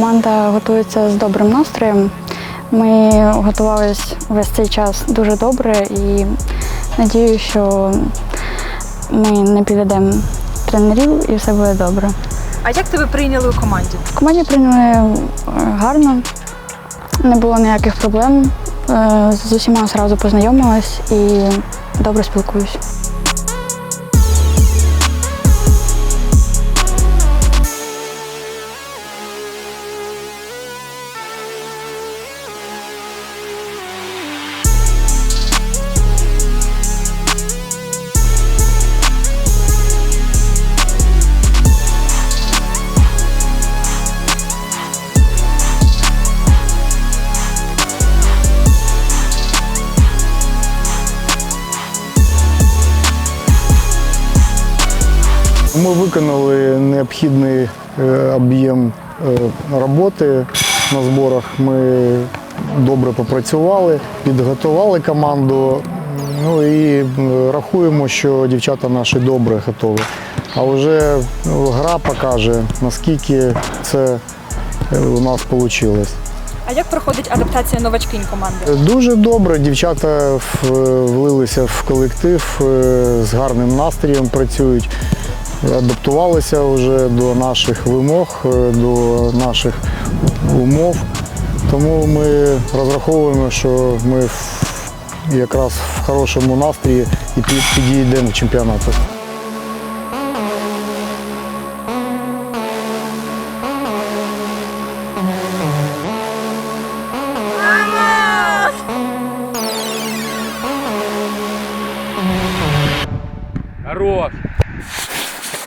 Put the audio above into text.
команда готується з добрим настроєм. Ми готувалися весь цей час дуже добре і надію, що ми не підведемо тренерів і все буде добре. А як тебе прийняли у команді? В команді прийняли е, гарно, не було ніяких проблем. Е, З усіма одразу познайомилась і добре спілкуюсь. Ми виконали необхідний е, об'єм е, роботи на зборах. Ми добре попрацювали, підготували команду. Ну і рахуємо, що дівчата наші добре готові. А вже ну, гра покаже, наскільки це е, у нас вийшло. А як проходить адаптація новачкинь команди? Дуже добре. Дівчата влилися в колектив з гарним настроєм, працюють, адаптувалися вже до наших вимог, е, до наших умов. Тому ми розраховуємо, що ми якраз в хорошому настрої і підійдемо чемпіонату. Хорош!